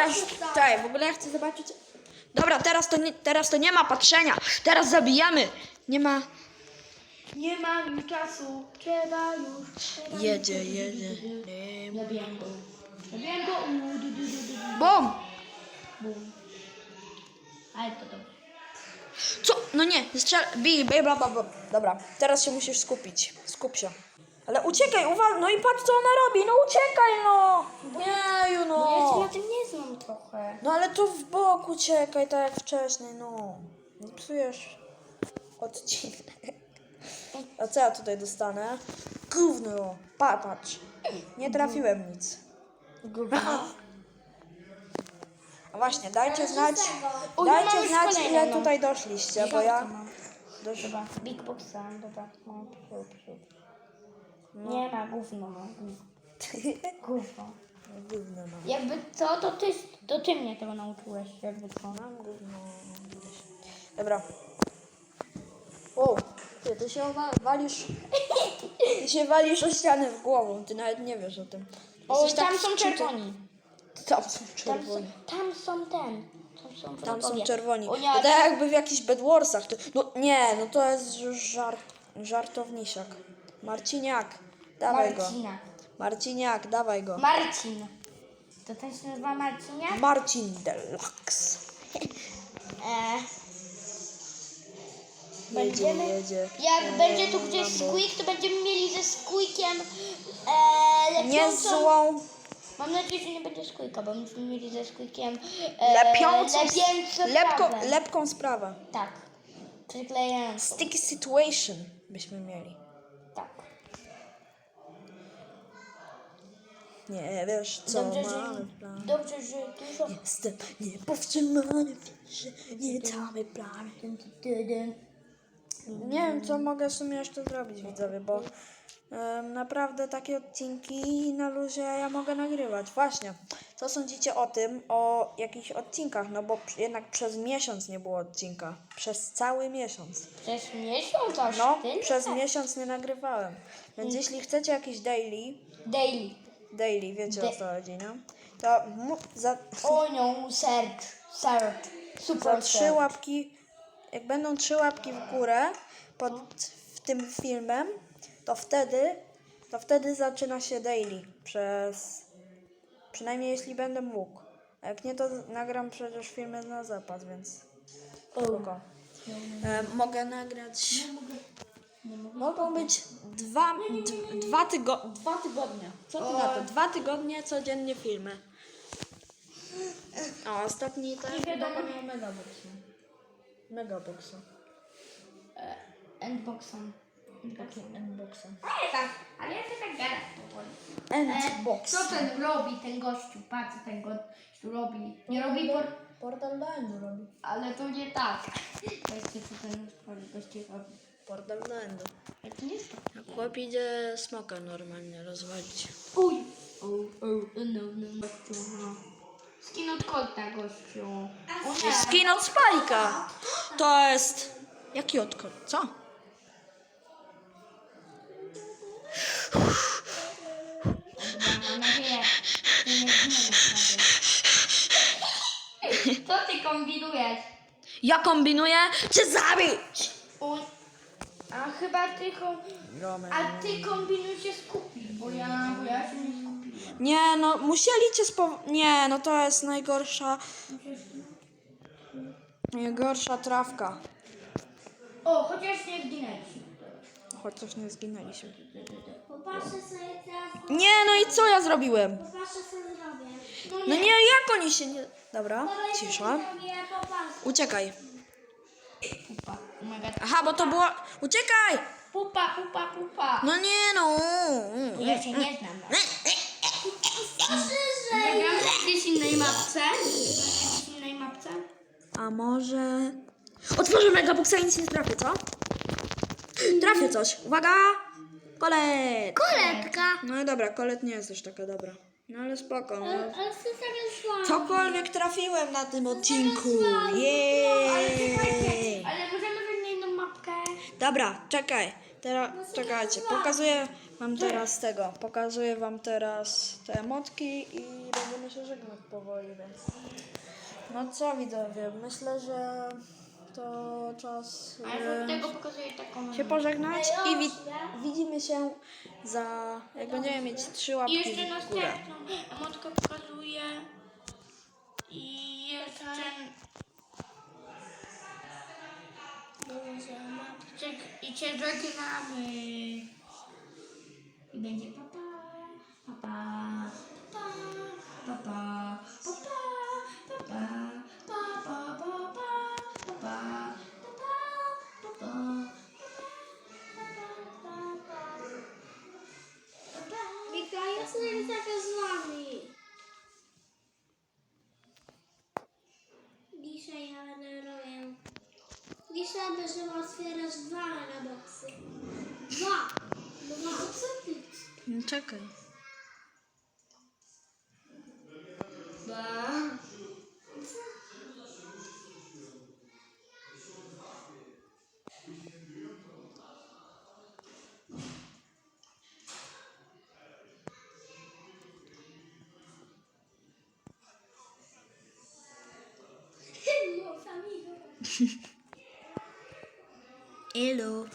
Teraz, czekaj, w ogóle ja chcę zobaczyć. Dobra, teraz to, nie, teraz to nie ma patrzenia. Teraz zabijamy. Nie ma. Nie mam czasu. Trzeba już. Trzeba Jedzie, jedzie. Zabijam go. Zabijam go. Bum! Bum. Ale to dobrze. Co? No nie, strzel. Bij, bij, bla, bla, bla. Dobra, teraz się musisz skupić. Skup się. Ale uciekaj, uwaga. No i patrz co ona robi. No uciekaj, no. Jeju, Bo ja się no. na tym nie znam trochę. No ale tu w bok uciekaj, tak jak wcześniej, no. Nie psujesz odcinek. A co ja tutaj dostanę? Gówno. Pa, patrz. Nie trafiłem nic. A właśnie, dajcie znać, O, ja mam dajcie już znać kolejną, ile no. tutaj doszliście, bo ja... Dosz... Dobra, Big Boxa, dobra. No, przód, przód. Nie ma, gówno ma. Gówno. Gówno mam. Jakby co, to ty, to ty mnie tego nauczyłeś, jakby co. Mam gówno. Dobra. O, ty, ty się wa- walisz... Ty się walisz o ścianę w głową, ty nawet nie wiesz o tym. O, Jesteś tam tak są wczuty- czerwoni. Tam są Tam są, czerwoni. tam są ten. Tam są, Tam są wrogowie. czerwoni. O To tak jakby w jakichś Bedwarsach. To, no nie, no to jest już żart, żartownisiak. Marciniak, dawaj go. Marcina. Marciniak, dawaj go. Marcin. To ten się nazywa Marcinia? Marcin Deluxe. E, Jedzie, Będziemy- jedzie. jak E, będzie tu gdzieś squeak, to będziemy mieli ze squeakiem e, Nie lepiącą... złą, Mam nadzieję, że nie będzie squeaka, bo będziemy mieli ze squeakiem e, lepiącą, lepiące lepką, prawę. lepką sprawę. Tak. Przyklejającą. Sticky situation byśmy mieli. Nie wiesz, co Dobrze, mamy że, w planie. dobrze, że dużo... Jestem niepowstrzymany, że nie damy plany. Nie wiem, co mogę w sumie jeszcze zrobić, widzowie, bo em, naprawdę takie odcinki na luzie ja mogę nagrywać. Właśnie, co sądzicie o tym, o jakichś odcinkach? No bo pr- jednak przez miesiąc nie było odcinka. Przez cały miesiąc. Przez miesiąc aż No, tyle? przez miesiąc nie nagrywałem. Więc jeśli chcecie jakiś daily, Daily. Daily, wiecie o co chodzi, no? To mu, za, O nią, search. Search. za Super trzy search. łapki, jak będą trzy łapki w górę pod w tym filmem, to wtedy, to wtedy zaczyna się daily przez, przynajmniej jeśli będę mógł. A jak nie, to nagram przecież filmy na zapas, więc spoko. E, mogę nagrać, mogą być dwa, d, dwa, tygo, dwa tygodnie. Co ty na to? Dwa tygodnie codziennie filmy. A ostatni też Nie wiadomo. będę miał megaboxa. Megaboxa. Endboxem. Taki endboxa. Ale tak, ale ja się tak gadam powoli. Endbox. Co ten robi, ten gościu? Patrz, co ten gościu robi. Nie robi por... Portal Landu robi. Ale to nie tak. To jest co ten gościu robi. Portal Landu. Ale to nie jest tak. Jak chłop idzie smoka normalnie rozwalić. Uj! O, o, no, no, gościu, no. Skin od kota, gościu. O nie. Skin od Spajka. To jest... Jaki odkąd? Co? Mam nadzieję, że nie zginiesz Co ty kombinujesz? Ja kombinuję cię zabić! A chyba ty kom... A ty kombinuj się skupić, bo ja, bo ja się nie skupiłem. Nie, no musieli cię spo... Nie, no to jest najgorsza... Najgorsza trawka. O, chociaż nie zginęliśmy. Chociaż nie zginęliśmy. Popatrzę sobie teraz, Nie, no i co ja zrobiłem? popatrzę sobie zrobię. No nie, jak oni się nie... Dobra, cisza. Zrobię. Uciekaj. Mega... Aha, bo to było... Uciekaj! Pupa, pupa, pupa. No nie no. Bo ja się nie znam. Proszę, Zagram w jakiejś innej mapce? W jakiejś innej mapce? A może... Otworzę megaboxa i nic nie trafię, co? Trafię coś. Uwaga! Kolet! Koletka. No dobra, kolet nie jest też taka dobra. No ale spoko. No. Ale szła. Cokolwiek trafiłem na tym odcinku. Jej! Ale możemy. Dobra, czekaj. Teraz czekajcie. Pokazuję, mam teraz tego. Pokazuję wam teraz te emotki i będziemy się żegnać powoli, więc. No co widzowie, myślę, że to czas A ja żeby od tego pokazuję taką... się pożegnać i wi- widzimy się za, jak będziemy mieć trzy I łapki jeszcze w górę. następną emotkę pokazuję. I jeszcze... Cię- I cię żegnamy. I będzie papa, papa, papa, papa, papa, papa, papa, papa, papa, papa, papa. Wika, ja sobie taka z wami. Dzisiaj ja będę robił. Dzisiaj będziemy otwierać dwa na boksy. Dwa. Dwa. Co ty? No, Czekaj. Ba. Moja Hello.